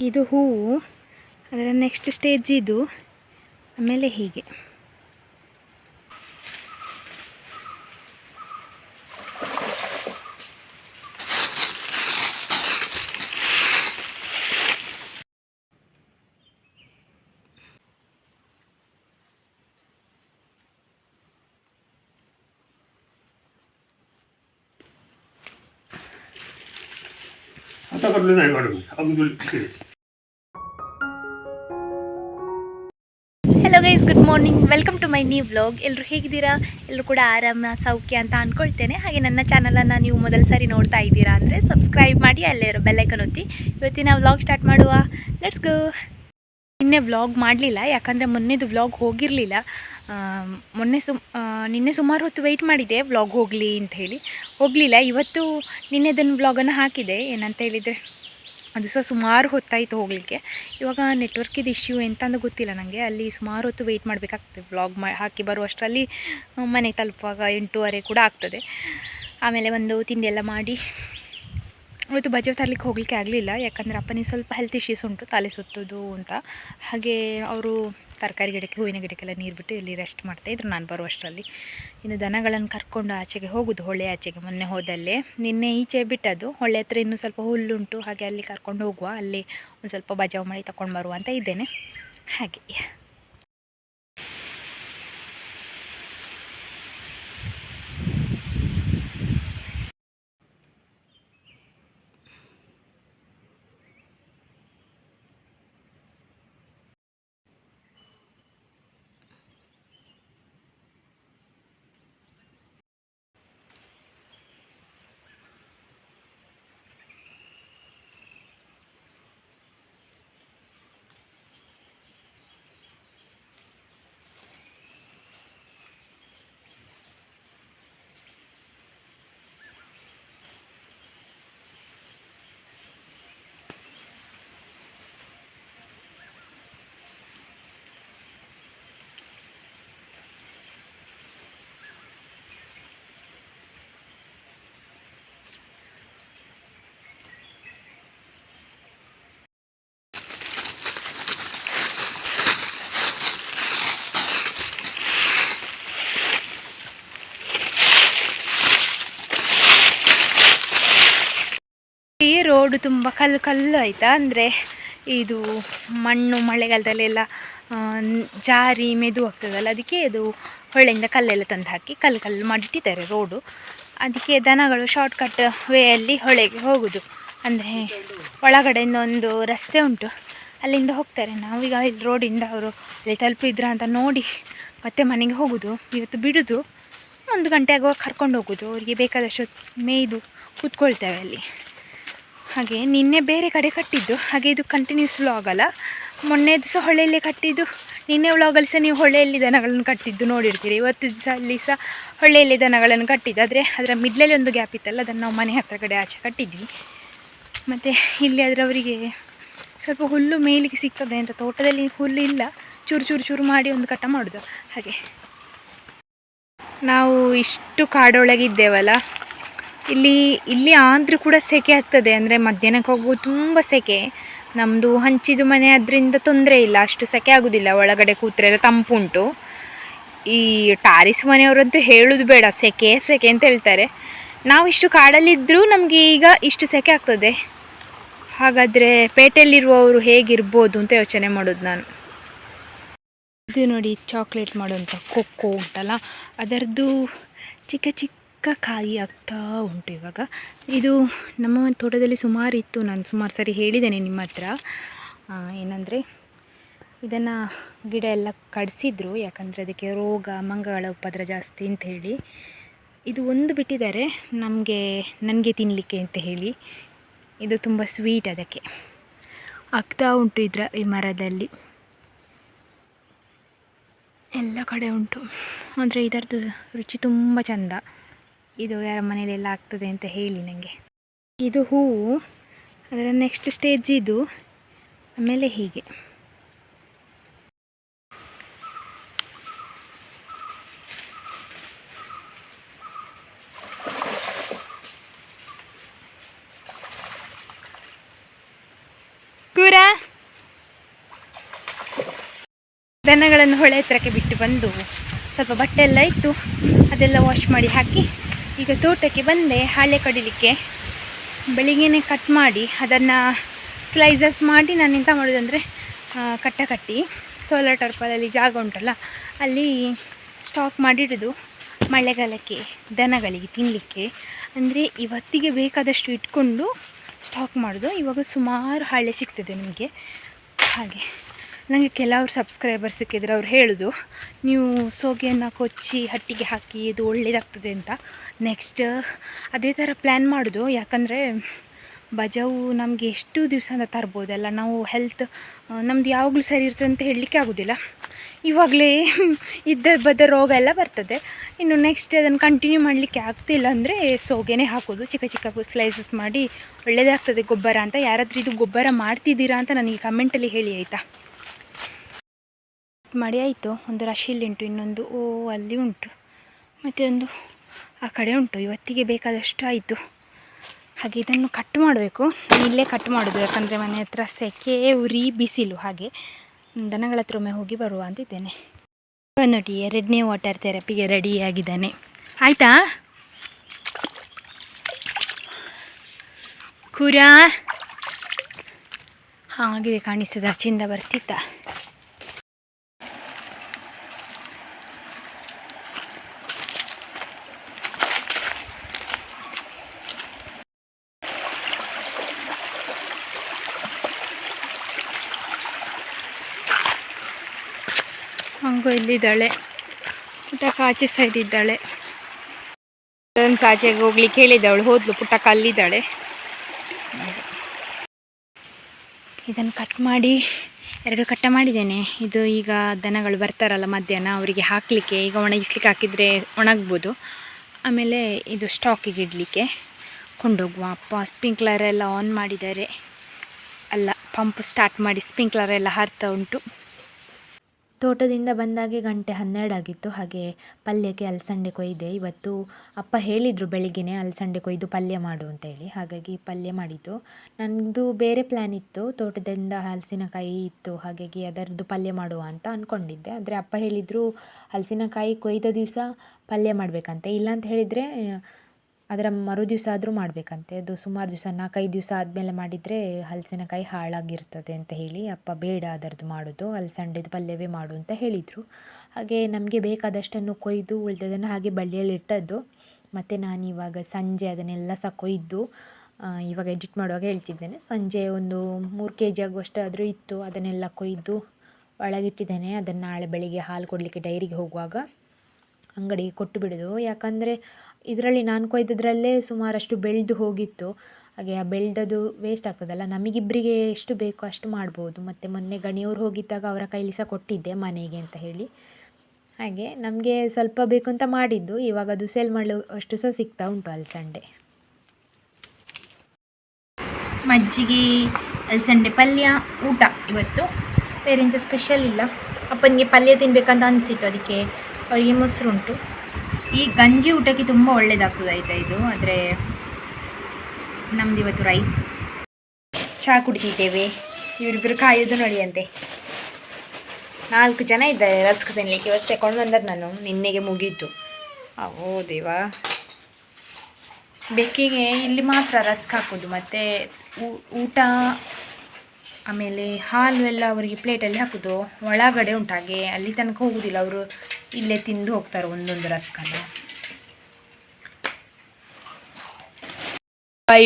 हू अक्स्ट स्टेजू आमले हीगे अब तो कर लेना है मैडम अब तो hello guys good morning welcome to my new vlog ಎಲ್ಲರೂ ಹೇಗಿದ್ದೀರಾ? ಎಲ್ಲರೂ ಕೂಡ ಆರಾಮ, ಸೌಖ್ಯ ಅಂತ ಅಂದ್ಕೊಳ್ತೇನೆ ಹಾಗೆ ನನ್ನ ಚಾನಲನ್ನು ನೀವು ಮೊದಲ ಸಾರಿ ನೋಡ್ತಾ ಇದ್ದೀರಾ ಅಂದರೆ ಸಬ್ಸ್ಕ್ರೈಬ್ ಮಾಡಿ, ಅಲ್ಲೇ ಇರೋ ಬೆಲ್ಲೈಕನ್ ಒತ್ತಿ. ಇವತ್ತಿನ ವ್ಲಾಗ್ ಸ್ಟಾರ್ಟ್ ಮಾಡುವ. ಲೆಟ್ಸ್ ಗೋ ನಿನ್ನೆ ವ್ಲಾಗ್ ಮಾಡಲಿಲ್ಲ, ಯಾಕಂದರೆ ಮೊನ್ನೆದು ವ್ಲಾಗ್ ಹೋಗಿರಲಿಲ್ಲ. ಮೊನ್ನೆ ಸುಮ್ ನಿನ್ನೆ ಸುಮಾರು ಹೊತ್ತು ವೆಯ್ಟ್ ಮಾಡಿದೆ ವ್ಲಾಗ್ ಹೋಗಲಿ ಅಂತ ಹೇಳಿ. ಹೋಗಲಿಲ್ಲ, ಇವತ್ತು ನಿನ್ನೆದನ್ನು ವ್ಲಾಗನ್ನು ಹಾಕಿದೆ. ಏನಂತ ಹೇಳಿದರೆ? ಅದು ಸಹ ಸುಮಾರು ಹೊತ್ತಾಯಿತು ಹೋಗಲಿಕ್ಕೆ. ಇವಾಗ ನೆಟ್ವರ್ಕಿದು ಇಶ್ಯೂ ಎಂತ ಅಂತ ಗೊತ್ತಿಲ್ಲ ನನಗೆ ಅಲ್ಲಿ ಸುಮಾರು ಹೊತ್ತು ವೆಯ್ಟ್ ಮಾಡಬೇಕಾಗ್ತದೆ. ವ್ಲಾಗ್ ಮಾ ಹಾಕಿ ಬರುವಷ್ಟರಲ್ಲಿ ಮನೆ ತಲುಪುವಾಗ ಎಂಟೂವರೆ ಕೂಡ ಆಗ್ತದೆ. ಆಮೇಲೆ ಒಂದು ತಿಂಡಿ ಎಲ್ಲ ಮಾಡಿ, ಇವತ್ತು ಬಜೆ ತರಲಿಕ್ಕೆ ಹೋಗಲಿಕ್ಕೆ ಆಗಲಿಲ್ಲ. ಯಾಕಂದರೆ ಅಪ್ಪನಿಗೆ ಸ್ವಲ್ಪ ಹೆಲ್ತ್ ಇಶ್ಯೂಸ್ ಉಂಟು, ತಲೆ ಸುತ್ತೋದು ಅಂತ. ಹಾಗೆ ಅವರು ತರಕಾರಿ ಗಿಡಕ್ಕೆ, ಹೂವಿನ ಗಿಡಕ್ಕೆಲ್ಲ ನೀರು ಬಿಟ್ಟು ಇಲ್ಲಿ ರೆಸ್ಟ್ ಮಾಡ್ತಾಯಿದ್ರು ನಾನು ಬರುವಷ್ಟರಲ್ಲಿ. ಇನ್ನು ದನಗಳನ್ನು ಕರ್ಕೊಂಡು ಆಚೆಗೆ ಹೋಗೋದು, ಹೊಳೆ ಆಚೆಗೆ ಮೊನ್ನೆ ಹೋದಲ್ಲೇ. ನಿನ್ನೆ ಈಚೆ ಬಿಟ್ಟದ್ದು, ಹೊಳೆ ಹತ್ರ ಇನ್ನೂ ಸ್ವಲ್ಪ ಹುಲ್ಲುಂಟು, ಹಾಗೆ ಅಲ್ಲಿ ಕರ್ಕೊಂಡು ಹೋಗುವ, ಅಲ್ಲಿ ಒಂದು ಸ್ವಲ್ಪ ಬಜಾವ್ ಮಾಡಿ ತಗೊಂಡು ಬರುವ ಅಂತ ಇದ್ದೇನೆ. ಹಾಗೆ ಈ ರೋಡು ತುಂಬ ಕಲ್ಲು ಕಲ್ಲು ಆಯಿತಾ? ಅಂದರೆ ಇದು ಮಣ್ಣು ಮಳೆಗಾಲದಲ್ಲೆಲ್ಲ ಜಾರಿ ಮೆದು ಹೋಗ್ತದಲ್ಲ ಅದಕ್ಕೆ ಅದು ಹೊಳೆಯಿಂದ ಕಲ್ಲೆಲ್ಲ ತಂದು ಹಾಕಿ ಕಲ್ಲು ಕಲ್ಲು ಮಾಡಿಟ್ಟಿದ್ದಾರೆ ರೋಡು. ಅದಕ್ಕೆ ದನಗಳು ಶಾರ್ಟ್ಕಟ್ ವೇಯಲ್ಲಿ ಹೊಳೆಗೆ ಹೋಗೋದು. ಅಂದರೆ ಒಳಗಡೆಯಿಂದ ಒಂದು ರಸ್ತೆ ಉಂಟು. ಅಲ್ಲಿಂದ ಹೋಗ್ತಾರೆ ನಾವೀಗ ಇಲ್ಲಿ ರೋಡಿಂದ ಅವರು ಅಲ್ಲಿ ತಲುಪಿದ್ರ ಅಂತ ನೋಡಿ ಮತ್ತೆ ಮನೆಗೆ ಹೋಗೋದು. ಇವತ್ತು ಬಿಡೋದು. ಒಂದು ಗಂಟೆ ಆಗುವಾಗ ಕರ್ಕೊಂಡು ಹೋಗೋದು. ಅವರಿಗೆ ಬೇಕಾದಷ್ಟು ಮೇಯ್ದು ಕೂತ್ಕೊಳ್ತೇವೆ ಅಲ್ಲಿ. ಹಾಗೆ ನಿನ್ನೆ ಬೇರೆ ಕಡೆ ಕಟ್ಟಿದ್ದು. ಹಾಗೆ ಇದು ಕಂಟಿನ್ಯೂಸ್ ವ್ಲಾಗಲ್ಲ ಮೊನ್ನೆ ದಿವಸ ಹೊಳೆಯಲ್ಲಿ ಕಟ್ಟಿದ್ದು. ನಿನ್ನೆ ವ್ಲಾಗಲ್ಲಿ ಸಹ ನೀವು ಹೊಳೆಯಲ್ಲಿ ದನಗಳನ್ನು ಕಟ್ಟಿದ್ದು ನೋಡಿರ್ತೀರಿ. ಇವತ್ತು ದಿವಸ ಅಲ್ಲಿ ಸಹ ಹೊಳೆಯಲ್ಲಿ ದನಗಳನ್ನು ಕಟ್ಟಿದ್ದು. ಆದರೆ ಅದರ ಮಿಡ್ಲಲ್ಲಿ ಒಂದು ಗ್ಯಾಪ್ ಇತ್ತಲ್ಲ, ಅದನ್ನು ನಾವು ಮನೆ ಹತ್ರ ಕಡೆ ಆಚೆ ಕಟ್ಟಿದ್ವಿ. ಮತ್ತು ಇಲ್ಲಿ ಆದರೆ ಅವರಿಗೆ ಸ್ವಲ್ಪ ಹುಲ್ಲು ಮೇಲಿಗೆ ಸಿಗ್ತದೆ ಅಂತ ತೋಟದಲ್ಲಿ ಹುಲ್ಲು ಇಲ್ಲ. ಚೂರು ಚೂರು ಚೂರು ಮಾಡಿ ಒಂದು ಕಟ್ಟ ಮಾಡೋದು. ಹಾಗೆ. ನಾವು ಇಷ್ಟು ಕಾಡೊಳಗಿದ್ದೇವಲ್ಲ. ಇಲ್ಲಿ ಇಲ್ಲಿ ಆದರೂ ಕೂಡ ಸೆಕೆ ಆಗ್ತದೆ. ಅಂದರೆ ಮಧ್ಯಾಹ್ನಕ್ಕೆ ಹೋಗುವುದು ತುಂಬ ಸೆಕೆ. ನಮ್ಮದು ಹಂಚಿದು ಮನೆ ಅದರಿಂದ ತೊಂದರೆ ಇಲ್ಲ. ಅಷ್ಟು ಸೆಕೆ ಆಗೋದಿಲ್ಲ. ಒಳಗಡೆ ಕೂತ್ರೆ ಎಲ್ಲ ತಂಪುಂಟು ಈ ಟಾರಿಸ್ ಮನೆಯವರಂತೂ ಹೇಳೋದು ಬೇಡ. ಸೆಕೆ ಸೆಕೆ ಅಂತ ಹೇಳ್ತಾರೆ. ನಾವು ಇಷ್ಟು ಕಾಡಲ್ಲಿದ್ದರೂ ನಮಗೆ ಈಗ ಇಷ್ಟು ಸೆಕೆ ಆಗ್ತದೆ. ಹಾಗಾದರೆ ಪೇಟೆಯಲ್ಲಿರುವವರು ಹೇಗಿರ್ಬೋದು ಅಂತ ಯೋಚನೆ ಮಾಡೋದು ನಾನು. ಇದು ನೋಡಿ ಚಾಕ್ಲೇಟ್ ಮಾಡುವಂಥ ಕೊಕ್ಕೋ ಉಂಟಲ್ಲ. ಅದರದ್ದು ಚಿಕ್ಕ ಚಿಕ್ಕ ಕಾಯಿ ಆಗ್ತಾ ಉಂಟು ಇವಾಗ. ಇದು ನಮ್ಮ ತೋಟದಲ್ಲಿ ಸುಮಾರು ಇತ್ತು. ನಾನು ಸುಮಾರು ಸರಿ ಹೇಳಿದ್ದೇನೆ ನಿಮ್ಮ ಹತ್ರ. ಏನಂದರೆ ಇದನ್ನು ಗಿಡ ಎಲ್ಲ ಕಡಿಸಿದ್ರು. ಯಾಕಂದರೆ ಅದಕ್ಕೆ ರೋಗ ಮಂಗಗಳ ಉಪದ್ರ ಜಾಸ್ತಿ ಅಂತ ಹೇಳಿ. ಇದು ಒಂದು ಬಿಟ್ಟಿದ್ದಾರೆ. ನಮಗೆ, ನನಗೆ ತಿನ್ನಲಿಕ್ಕೆ ಅಂತ ಹೇಳಿ. ಇದು ತುಂಬ ಸ್ವೀಟ್ ಅದಕ್ಕೆ. ಆಗ್ತಾ ಉಂಟು ಇದರ, ಈ ಮರದಲ್ಲಿ. ಎಲ್ಲ ಕಡೆ ಉಂಟು. ಅಂದರೆ ಇದರದ್ದು ರುಚಿ ತುಂಬ ಚಂದ. ಇದು ಯಾರ ಮನೇಲೆಲ್ಲ ಆಗ್ತದೆ ಅಂತ ಹೇಳಿ ನನಗೆ ಇದು ಹೂವು ಅದರ ನೆಕ್ಸ್ಟ್ ಸ್ಟೇಜ್ ಇದು, ಆಮೇಲೆ ಹೀಗೆ. ದನಗಳನ್ನು ಹೊಳೆ ಹತ್ರಕ್ಕೆ ಬಿಟ್ಟು ಬಂದು ಸ್ವಲ್ಪ ಬಟ್ಟೆ ಎಲ್ಲ ಇತ್ತು ಅದೆಲ್ಲ ವಾಶ್ ಮಾಡಿ ಹಾಕಿ ಈಗ ತೋಟಕ್ಕೆ ಬಂದೆ ಹಾಳೆ ಕಡಿಲಿಕ್ಕೆ. ಬೆಳಿಗ್ಗೆನೆ ಕಟ್ ಮಾಡಿ, ಅದನ್ನು ಸ್ಲೈಸಸ್ ಮಾಡಿ ನಾನು ಎಂತ ಮಾಡೋದಂದರೆ ಕಟ್ಟ ಕಟ್ಟಿ ಸೋಲಾರ್ ಟರ್ಪಲಲ್ಲಿ ಜಾಗ ಉಂಟಲ್ಲ, ಅಲ್ಲಿ ಸ್ಟಾಕ್ ಮಾಡಿಡೋದು ಮಳೆಗಾಲಕ್ಕೆ, ದನಗಳಿಗೆ ತಿನ್ನಲಿಕ್ಕೆ ಅಂದರೆ ಇವತ್ತಿಗೆ ಬೇಕಾದಷ್ಟು ಇಟ್ಕೊಂಡು ಸ್ಟಾಕ್ ಮಾಡೋದು. ಇವಾಗ ಸುಮಾರು ಹಾಳೆ ಸಿಗ್ತದೆ ನಿಮಗೆ. ಹಾಗೆ. ನನಗೆ ಕೆಲವರು ಸಬ್ಸ್ಕ್ರೈಬರ್ ಸಿಕ್ಕಿದ್ರೆ ಅವ್ರು ಹೇಳೋದು, ನೀವು ಸೋಗೆಯನ್ನು ಕೊಚ್ಚಿ ಹಟ್ಟಿಗೆ ಹಾಕಿ ಇದು ಒಳ್ಳೆಯದಾಗ್ತದೆ ಅಂತ. ನೆಕ್ಸ್ಟ್ ಅದೇ ಥರ ಪ್ಲ್ಯಾನ್ ಮಾಡೋದು. ಯಾಕಂದರೆ ಬಜಾವು ನಮಗೆ ಎಷ್ಟು ದಿವಸದಿಂದ ತರ್ಬೋದಲ್ಲ, ನಾವು ಹೆಲ್ತ್ ನಮ್ದು ಯಾವಾಗಲೂ ಸರಿ ಇರ್ತದೆ ಅಂತ ಹೇಳಲಿಕ್ಕೆ ಆಗೋದಿಲ್ಲ. ಇವಾಗಲೇ ಇದ್ದ ಬದ್ದ ರೋಗ ಎಲ್ಲ ಬರ್ತದೆ. ಇನ್ನು ನೆಕ್ಸ್ಟ್ ಅದನ್ನು ಕಂಟಿನ್ಯೂ ಮಾಡಲಿಕ್ಕೆ ಆಗ್ತಿಲ್ಲ ಅಂದರೆ ಸೋಗೆನೇ ಹಾಕೋದು. ಚಿಕ್ಕ ಚಿಕ್ಕ ಸ್ಲೈಸಸ್ ಮಾಡಿ ಒಳ್ಳೆಯದಾಗ್ತದೆ ಗೊಬ್ಬರ ಅಂತ, ಯಾರಾದರೂ ಇದು ಗೊಬ್ಬರ ಮಾಡ್ತಿದ್ದೀರಾ ಅಂತ ನನಗೆ ಕಮೆಂಟಲ್ಲಿ ಹೇಳಿ ಆಯಿತಾ? ಮಾಡಿ ಆಯಿತು, ಒಂದು ರಶೀಲಿ ಉಂಟು, ಇನ್ನೊಂದು ಓ, ಅಲ್ಲಿ ಉಂಟು. ಮತ್ತು ಒಂದು ಆ ಕಡೆ ಉಂಟು, ಇವತ್ತಿಗೆ ಬೇಕಾದಷ್ಟು ಆಯಿತು. ಹಾಗೆ ಇದನ್ನು ಕಟ್ ಮಾಡಬೇಕು. ಇಲ್ಲೇ ಕಟ್ ಮಾಡೋದು, ಯಾಕಂದರೆ ಮನೆ ಹತ್ರ ಸೆಕೆ, ಉರಿ, ಬಿಸಿಲು, ಹಾಗೆ. ದನಗಳ ಹತ್ರ ಒಮ್ಮೆ ಹೋಗಿ ಬರುವ ಅಂತಿದ್ದೇನೆ ನೋಡಿ, ಎರಡನೇ ವಾಟರ್ ಥೆರಪಿಗೆ ರೆಡಿ ಆಗಿದ್ದಾನೆ. ಆಯಿತಾ? ಕುರಾ? ಹಾಗಿದೆ ಕಾಣಿಸ್ತದೆ ಅಚ್ಚಿಂದ ಬರ್ತಿದ್ದ ಹಂಗು ಇಲ್ಲಿದ್ದಾಳೆ. ಪುಟ್ಟಕ್ಕ ಆಚೆ ಸೈಡ್ ಇದ್ದಾಳೆ. ಅದೊಂದು ಆಚೆಗೆ ಹೋಗ್ಲಿಕ್ಕೆ ಹೇಳಿದ್ದವಳು ಹೋದ್ಲು ಪುಟ್ಟಕ್ಕ ಅಲ್ಲಿದ್ದಾಳೆ ಇದನ್ನು ಕಟ್ ಮಾಡಿ, ಎರಡು ಕಟ್ಟ ಮಾಡಿದ್ದೇನೆ. ಇದು ಈಗ ದನಗಳು ಬರ್ತಾರಲ್ಲ ಮಧ್ಯಾಹ್ನ, ಅವರಿಗೆ ಹಾಕಲಿಕ್ಕೆ, ಈಗ ಒಣಗಿಸ್ಲಿಕ್ಕೆ ಹಾಕಿದರೆ ಒಣಗ್ಬೋದು. ಆಮೇಲೆ ಇದು ಸ್ಟಾಕಿಗೆ ಇಡಲಿಕ್ಕೆ. ಕೊಂಡೋಗುವ ಅಪ್ಪ ಸ್ಪ್ರಿಂಕ್ಲರ್ ಎಲ್ಲ ಆನ್ ಮಾಡಿದ್ದಾರೆ. ಅಲ್ಲ ಪಂಪ್ ಸ್ಟಾರ್ಟ್ ಮಾಡಿ ಸ್ಪ್ರಿಂಕ್ಲರ್ ಎಲ್ಲ ಹಾರ್ತಾ ಉಂಟು. ತೋಟದಿಂದ ಬಂದಾಗೆ ಗಂಟೆ ಹನ್ನೆರಡು ಆಗಿತ್ತು. ಹಾಗೆ ಪಲ್ಯಕ್ಕೆ ಅಲಸಂಡೆ ಕೊಯ್ದೆ. ಇವತ್ತು ಅಪ್ಪ ಹೇಳಿದರು ಬೆಳಿಗ್ಗೆನೇ ಅಲಸಂಡೆ ಕೊಯ್ದು ಪಲ್ಯ ಮಾಡು ಅಂತೇಳಿ ಹಾಗಾಗಿ ಪಲ್ಯ ಮಾಡಿದ್ದು. ನನ್ನದು ಬೇರೆ ಪ್ಲ್ಯಾನ್ ಇತ್ತು. ತೋಟದಿಂದ ಹಲಸಿನಕಾಯಿ ಇತ್ತು. ಹಾಗಾಗಿ ಅದರದ್ದು ಪಲ್ಯ ಮಾಡುವ ಅಂತ ಅಂದ್ಕೊಂಡಿದ್ದೆ ಆದರೆ ಅಪ್ಪ ಹೇಳಿದರು, ಹಲಸಿನಕಾಯಿ ಕೊಯ್ದ ದಿವಸ ಪಲ್ಯ ಮಾಡಬೇಕಂತೆ. ಇಲ್ಲಾಂತ ಹೇಳಿದರೆ ಅದರ ಮರು ದಿವಸ ಆದರೂ ಮಾಡಬೇಕಂತೆ. ಅದು ಸುಮಾರು ದಿವಸ, ನಾಲ್ಕೈದು ದಿವಸ ಆದಮೇಲೆ ಮಾಡಿದರೆ ಹಲಸಿನಕಾಯಿ ಹಾಳಾಗಿರ್ತದೆ ಅಂತ ಹೇಳಿ ಅಪ್ಪ ಬೇಡ ಅದರದ್ದು ಮಾಡೋದು ಅಲಸಂಡೆದು ಪಲ್ಯವೇ ಮಾಡು ಅಂತ ಹೇಳಿದರು. ಹಾಗೆ ನಮಗೆ ಬೇಕಾದಷ್ಟನ್ನು ಕೊಯ್ದು, ಉಳಿದದನ್ನು ಹಾಗೆ ಬಳ್ಳಿಯಲ್ಲಿ ಇಟ್ಟದ್ದು. ಮತ್ತು ನಾನು ಇವಾಗ ಸಂಜೆ ಅದನ್ನೆಲ್ಲ ಸಹ ಕೊಯ್ದು ಇವಾಗ ಎಡಿಟ್ ಮಾಡುವಾಗ ಹೇಳ್ತಿದ್ದೇನೆ. ಸಂಜೆ ಒಂದು ಮೂರು ಕೆ ಜಿ ಆಗುವಷ್ಟು ಆದರೂ ಇತ್ತು, ಅದನ್ನೆಲ್ಲ ಕೊಯ್ದು ಒಳಗಿಟ್ಟಿದ್ದೇನೆ. ಅದನ್ನು ನಾಳೆ ಬೆಳಿಗ್ಗೆ ಹಾಲು ಕೊಡಲಿಕ್ಕೆ ಡೈರಿಗೆ ಹೋಗುವಾಗ ಅಂಗಡಿಗೆ ಕೊಟ್ಟು ಬಿಡೋದು. ಯಾಕಂದರೆ ಇದರಲ್ಲಿ ನಾನು ಕೊಯ್ದದ್ರಲ್ಲೇ ಸುಮಾರಷ್ಟು ಬೆಳೆದು ಹೋಗಿತ್ತು. ಹಾಗೆ ಆ ಬೆಳೆದದು ವೇಸ್ಟ್ ಆಗ್ತದಲ್ಲ ನಮಗಿಬ್ಬರಿಗೆ ಎಷ್ಟು ಬೇಕೋ ಅಷ್ಟು ಮಾಡ್ಬೋದು. ಮತ್ತು ಮೊನ್ನೆ ಗಣಿಯವ್ರು ಹೋಗಿದ್ದಾಗ ಅವರ ಕೈಲಿ ಸಹ ಕೊಟ್ಟಿದ್ದೆ ಮನೆಗೆ ಅಂತ ಹೇಳಿ. ಹಾಗೆ ನಮಗೆ ಸ್ವಲ್ಪ ಬೇಕು ಅಂತ ಮಾಡಿದ್ದು, ಇವಾಗ ಅದು ಸೇಲ್ ಮಾಡಲು ಅಷ್ಟು ಸಹ ಸಿಗ್ತಾ ಉಂಟು ಅಲಸಂಡೆ ಮಜ್ಜಿಗೆ ಅಲಸಂಡೆ ಪಲ್ಯ, ಊಟ. ಇವತ್ತು ಬೇರೆ ಎಂಥ ಸ್ಪೆಷಲ್ ಇಲ್ಲ. ಅಪ್ಪನಿಗೆ ಪಲ್ಯ ತಿನ್ನಬೇಕಂತ ಅನಿಸಿತ್ತು, ಅದಕ್ಕೆ ಅವರಿಗೆ ಮೊಸರು ಉಂಟು. ಈ ಗಂಜಿ ಊಟಕ್ಕೆ ತುಂಬ ಒಳ್ಳೆಯದಾಗ್ತದೆ ಆಯಿತಾ ಇದು? ಆದರೆ ನಮ್ದು ಇವತ್ತು ರೈಸ್ ಚಹಾ ಕುಡಿತಿದ್ದೇವೆ. ಇವರಿಬ್ಬರು ಕಾಯೋದು ನೋಡಿ ಅಂತೆ ನಾಲ್ಕು ಜನ ಇದ್ದಾರೆ ರಸ್ಕ್ ತಿನ್ನಲಿಕ್ಕೆ ಇವತ್ತು ತಗೊಂಡು ಬಂದದ್ದು ನಾನು. ನಿನ್ನೆಗೆ ಮುಗೀತು. ಓ ದೇವಾ. ಬೆಕ್ಕಿಗೆ ಇಲ್ಲಿ ಮಾತ್ರ ರಸ್ಕ್ ಹಾಕೋದು. ಮತ್ತು ಊಟ, ಆಮೇಲೆ ಹಾಲು ಎಲ್ಲ ಅವರಿಗೆ ಪ್ಲೇಟಲ್ಲಿ ಹಾಕೋದು. ಒಳಗಡೆ ಉಂಟು ಹಾಗೆ. ಅಲ್ಲಿ ತನಕ ಹೋಗೋದಿಲ್ಲ. ಅವರು ಇಲ್ಲೇ ತಿಂದು ಹೋಗ್ತಾರೆ ಒಂದೊಂದು ರಸ್ಕನ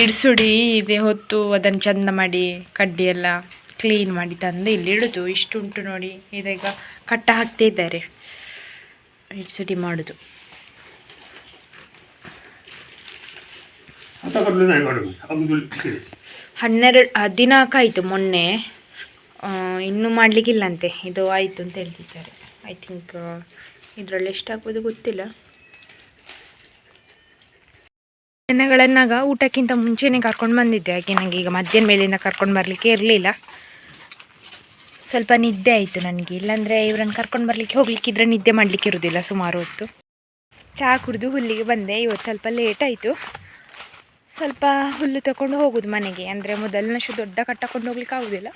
ಇಡ್ಸುಡಿ ಇದೆ ಹೊತ್ತು ಅದನ್ನು ಚಂದ ಮಾಡಿ ಕಡ್ಡಿ ಎಲ್ಲ ಕ್ಲೀನ್ ಮಾಡಿ ತಂದು ಇಲ್ಲಿ ಇಡೋದು. ಇಷ್ಟುಂಟು ನೋಡಿ ಇದೀಗ ಕಟ್ಟ ಹಾಕ್ತಾ ಇದ್ದಾರೆ. ಇಡ್ಸುಡಿ ಮಾಡೋದು. ಹನ್ನೆರಡು ಹದಿನಾಲ್ಕು ಆಯಿತು ಮೊನ್ನೆ. ಇನ್ನೂ ಮಾಡಲಿಕ್ಕಿಲ್ಲಂತೆ. ಇದು ಆಯಿತು ಅಂತ ಹೇಳ್ತಿದ್ದಾರೆ. ಐ ಥಿಂಕ್ ಇದರಲ್ಲಿ ಎಷ್ಟಾಗ್ಬೋದು ಗೊತ್ತಿಲ್ಲ. ಜನಗಳನ್ನಾಗ ಊಟಕ್ಕಿಂತ ಮುಂಚೆನೇ ಕರ್ಕೊಂಡು ಬಂದಿದ್ದೆ. ಹಾಗೆ ನನಗೆ ಈಗ ಮಧ್ಯಾಹ್ನ ಮೇಲಿಂದ ಕರ್ಕೊಂಡು ಬರಲಿಕ್ಕೆ ಇರಲಿಲ್ಲ. ಸ್ವಲ್ಪ ನಿದ್ದೆ ಆಯಿತು ನನಗೆ. ಇಲ್ಲಾಂದರೆ ಇವರನ್ನು ಕರ್ಕೊಂಡು ಬರಲಿಕ್ಕೆ ಹೋಗ್ಲಿಕ್ಕಿದ್ರೆ ನಿದ್ದೆ ಮಾಡಲಿಕ್ಕೆ ಇರೋದಿಲ್ಲ ಸುಮಾರು ಹೊತ್ತು. ಚಹಾ ಕುಡಿದು ಹುಲ್ಲಿಗೆ ಬಂದೆ. ಇವತ್ತು ಸ್ವಲ್ಪ ಲೇಟ್ ಆಯಿತು. ಸ್ವಲ್ಪ ಹುಲ್ಲು ತಗೊಂಡು ಹೋಗೋದು ಮನೆಗೆ. ಅಂದರೆ ಮೊದಲಿನಷ್ಟು ದೊಡ್ಡ ಕಟ್ಟ ಕೊಂಡು ಹೋಗ್ಲಿಕ್ಕೆ ಆಗೋದಿಲ್ಲ.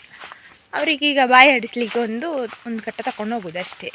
ಅವರಿಗೆ ಈಗ ಬಾಯಿ ಆಡಿಸ್ಲಿಕ್ಕೆ ಒಂದು ಒಂದು ಕಟ್ಟ ತಗೊಂಡು ಹೋಗೋದು ಅಷ್ಟೇ.